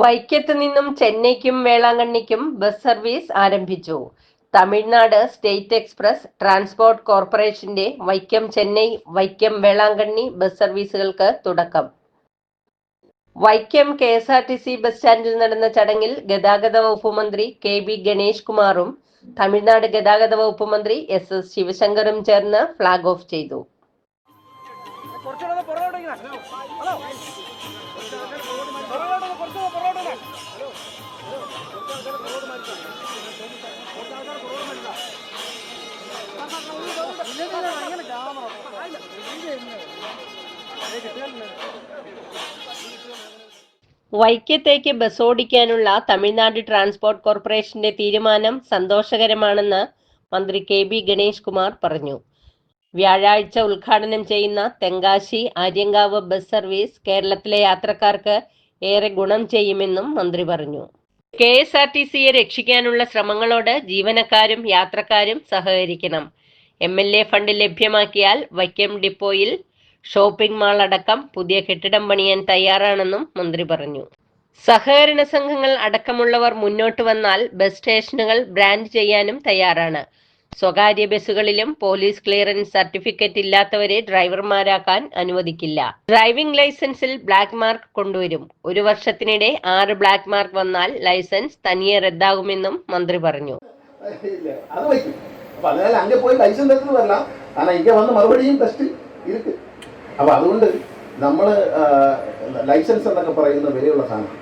വൈക്കത്ത് നിന്നും ചെന്നൈക്കും വേളാങ്കണ്ണിക്കും bus service ആരംഭിച്ചു. തമിഴ്നാട് സ്റ്റേറ്റ് എക്സ്പ്രസ് ട്രാൻസ്പോർട്ട് കോർപ്പറേഷന്റെ വൈക്കം ചെന്നൈ വൈക്കം വേളാങ്കണ്ണി ബസ് സർവീസുകൾക്ക് തുടക്കം. Vaikom K S R T C bus സ്റ്റാൻഡിൽ നടന്ന ചടങ്ങിൽ ഗതാഗത വകുപ്പ് മന്ത്രി കെ ബി ഗണേഷ് കുമാറും തമിഴ്നാട് ഗതാഗത വകുപ്പ് മന്ത്രി എസ് എസ് ശിവശങ്കറും ചേർന്ന് ഫ്ളാഗ് ഓഫ് ചെയ്തു. വൈക്കത്തേക്ക് ബസ് ഓടിക്കാനുള്ള തമിഴ്നാട് ട്രാൻസ്പോർട്ട് കോർപ്പറേഷന്റെ തീരുമാനം സന്തോഷകരമാണെന്ന് മന്ത്രി കെ ബി ഗണേഷ് കുമാർ പറഞ്ഞു. വ്യാഴാഴ്ച ഉദ്ഘാടനം ചെയ്യുന്ന തെങ്കാശി ആര്യങ്കാവ് ബസ് സർവീസ് കേരളത്തിലെ യാത്രക്കാർക്ക് ഏറെ ഗുണം ചെയ്യുമെന്നും മന്ത്രി പറഞ്ഞു. കെ എസ് ആർ ടി സിയെ രക്ഷിക്കാനുള്ള ശ്രമങ്ങളോട് ജീവനക്കാരും യാത്രക്കാരും സഹകരിക്കണം. എം എൽ എ ഫണ്ട് ലഭ്യമാക്കിയാൽ വൈക്കം ഡിപ്പോയിൽ ഷോപ്പിംഗ് മാൾ അടക്കം പുതിയ കെട്ടിടം പണിയാൻ തയ്യാറാണെന്നും മന്ത്രി പറഞ്ഞു. സഹകരണ സംഘങ്ങൾ അടക്കമുള്ളവർ മുന്നോട്ട് വന്നാൽ ബസ് സ്റ്റേഷനുകൾ ബ്രാൻഡ് ചെയ്യാനും തയ്യാറാണ്. സ്വകാര്യ ബസ്സുകളിലും പോലീസ് ക്ലിയറൻസ് സർട്ടിഫിക്കറ്റ് ഇല്ലാത്തവരെ ഡ്രൈവർമാരാക്കാൻ അനുവദിക്കില്ല. ഡ്രൈവിംഗ് ലൈസൻസിൽ ബ്ലാക്ക് മാർക്ക് കൊണ്ടുവരും. ഒരു വർഷത്തിനിടെ ആറ് ബ്ലാക്ക് മാർക്ക് വന്നാൽ ലൈസൻസ് തനിയെ റദ്ദാകുമെന്നും മന്ത്രി പറഞ്ഞു. அப்போ அதனால அங்கே போய் லைசன்ஸ் எடுத்துட்டு வரலாம் ஆனால் இங்கே வந்து மறுபடியும் ടെസ്റ്റ് இருக்கு അപ്പോൾ അതുകൊണ്ട് നമ്മൾ ലൈസൻസ് എന്നൊക്കെ പറയുന്ന വിലയുള്ള സാധനം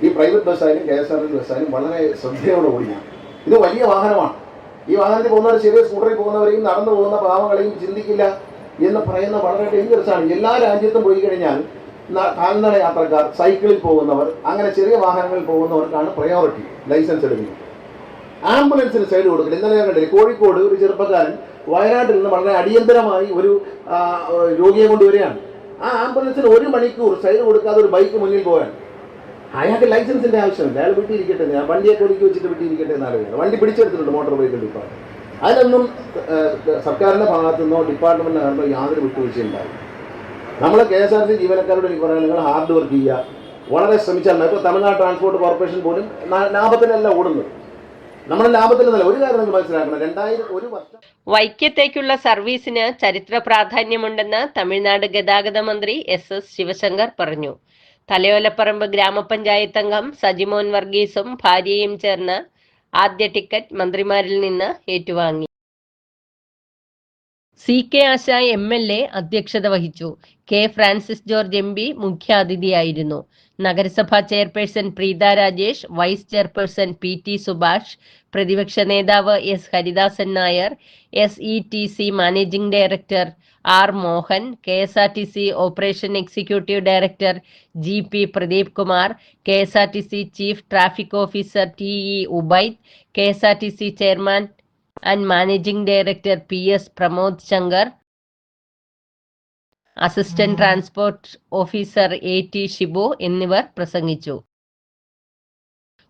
ഈ പ്രൈവറ്റ് ബസ്സായാലും കെ എസ് ആർ ടി ബസ്സായാലും വളരെ ശ്രദ്ധയോടെ ഓടിക്കണം ഇത് വലിയ വാഹനമാണ് ഈ വാഹനത്തിൽ പോകുന്നവർ ചെറിയ സ്കൂട്ടറിൽ പോകുന്നവരെയും നടന്നു പോകുന്ന പാവങ്ങളെയും ചിന്തിക്കില്ല എന്ന് പറയുന്ന വളരെ ഡേഞ്ചറസ് ആണ് എല്ലാ രാജ്യത്തും പോയി കഴിഞ്ഞാൽ ന- കാൽനട യാത്രക്കാർ സൈക്കിളിൽ പോകുന്നവർ അങ്ങനെ ചെറിയ വാഹനങ്ങളിൽ പോകുന്നവർക്കാണ് പ്രയോറിറ്റി ലൈസൻസ് എടുക്കുന്നത് ആംബുലൻസിന് സൈഡ് കൊടുക്കില്ല ഇന്നലെ ഞാൻ കണ്ടില്ലേ കോഴിക്കോട് ഒരു ചെറുപ്പക്കാരൻ വയനാട്ടിൽ നിന്ന് വളരെ അടിയന്തരമായി ഒരു രോഗിയെ കൊണ്ടുവരികയാണ്. ആ ആംബുലൻസിന് ഒരു മണിക്കൂർ സൈഡ് കൊടുക്കാതെ ഒരു ബൈക്ക് മുന്നിൽ പോകാൻ അയാൾക്ക് ലൈസൻസിന്റെ ആവശ്യമില്ല. അയാൾ വീട്ടിലിരിക്കട്ടെ ഞാൻ വണ്ടിയൊക്കെ ഒതുക്കി വെച്ചിട്ട് വീട്ടിലിരിക്കട്ടെ എന്ന് ആലോചിക്കുന്നത് വണ്ടി പിടിച്ചെടുത്തിട്ടുണ്ട് മോട്ടോർ വെഹിക്കിൾ ഡിപ്പാർട്ട്മെന്റ് അതിനൊന്നും സർക്കാരിന്റെ ഭാഗത്തു നിന്നോ ഡിപ്പാർട്ട്മെന്റിന്റെ ഭാഗത്തോ യാതൊരു വിട്ടുവീഴ്ചയും ഉണ്ടാവില്ല നമ്മൾ കെ എസ് ആർ സി ജീവനക്കാരോട് എനിക്ക് പറയാൻ നിങ്ങൾ ഹാർഡ് വർക്ക് ചെയ്യുക. വളരെ ശ്രമിച്ചാൽ. ഇപ്പോൾ തമിഴ്നാട് ട്രാൻസ്പോർട്ട് കോർപ്പറേഷൻ പോലും ലാഭത്തിനല്ല ഓടുന്നത്. നമ്മുടെ ഒരു വൈക്കത്തേക്കുള്ള സർവീസിന് ചരിത്ര പ്രാധാന്യമുണ്ടെന്ന് തമിഴ്നാട് ഗതാഗത മന്ത്രി എസ് എസ് ശിവശങ്കർ പറഞ്ഞു. തലയോലപ്പറമ്പ് ഗ്രാമപഞ്ചായത്ത് അംഗം സജിമോൻ വർഗീസും ഭാര്യയും ചേർന്ന് ആദ്യ ടിക്കറ്റ് മന്ത്രിമാരിൽ നിന്ന് ഏറ്റുവാങ്ങി. C K Asha M L A അധ്യക്ഷത വഹിച്ചു. K Francis George M P മുഖ്യാതിഥിയായിരുന്നു. നഗരസഭാ chairperson Preetha Rajesh vice chairperson P T Subhash പ്രതിപക്ഷ നേതാവ് S Haridasan Nair S E T C managing director R Mohan K S R T C operation executive director G P Pradeep Kumar K S R T C chief traffic officer T E Ubaid K S R T C chairman and managing director P S Pramod Shankar assistant transport officer A T Shibu എന്നിവർ പ്രസംഗിച്ചു.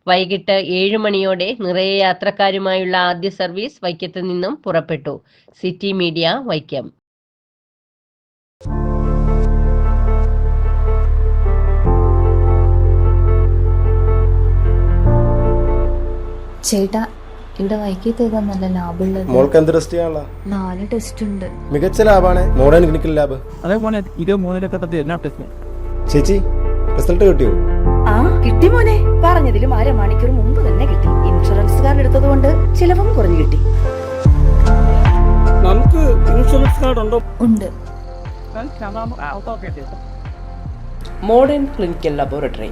വൈകിട്ട് ഏഴ് മണിയോടെ നിറയെ യാത്രക്കാരുമായുള്ള ആദ്യ service വൈക്കത്ത് നിന്നും പുറപ്പെട്ടു. City media Vaikom. ചേട്ടാ ഇവിടെ വൈകി ഏതാ നല്ല ലാഭമുള്ളത്. മോൾക്ക് എന്ത് ടെസ്റ്റ് ചെയ്യാനുള്ള? നാല് ടെസ്റ്റ് ഉണ്ട്. മികച്ച ലാബാണ് മോഡേൺ ക്ലിനിക്കൽ ലാബ് അതേപോലെ ഇരുപത് മൂന്നിലൊക്കെ തട്ടി എന്നാ ടെസ്റ്റ് ചേച്ചി റിസൾട്ട് കിട്ടിയോ? ആ കിട്ടി മോനെ. പറഞ്ഞതിലും അരമണിക്കൂർ മുമ്പ് തന്നെ കിട്ടി. ഇൻഷുറൻസുകാർ എടുത്തത് കൊണ്ട് ചിലവും കുറഞ്ഞു കിട്ടി. നമുക്ക് ഇൻഷുറൻസ് കാർഡ് ഉണ്ടോ? ഉണ്ട്. Modern clinical laboratory.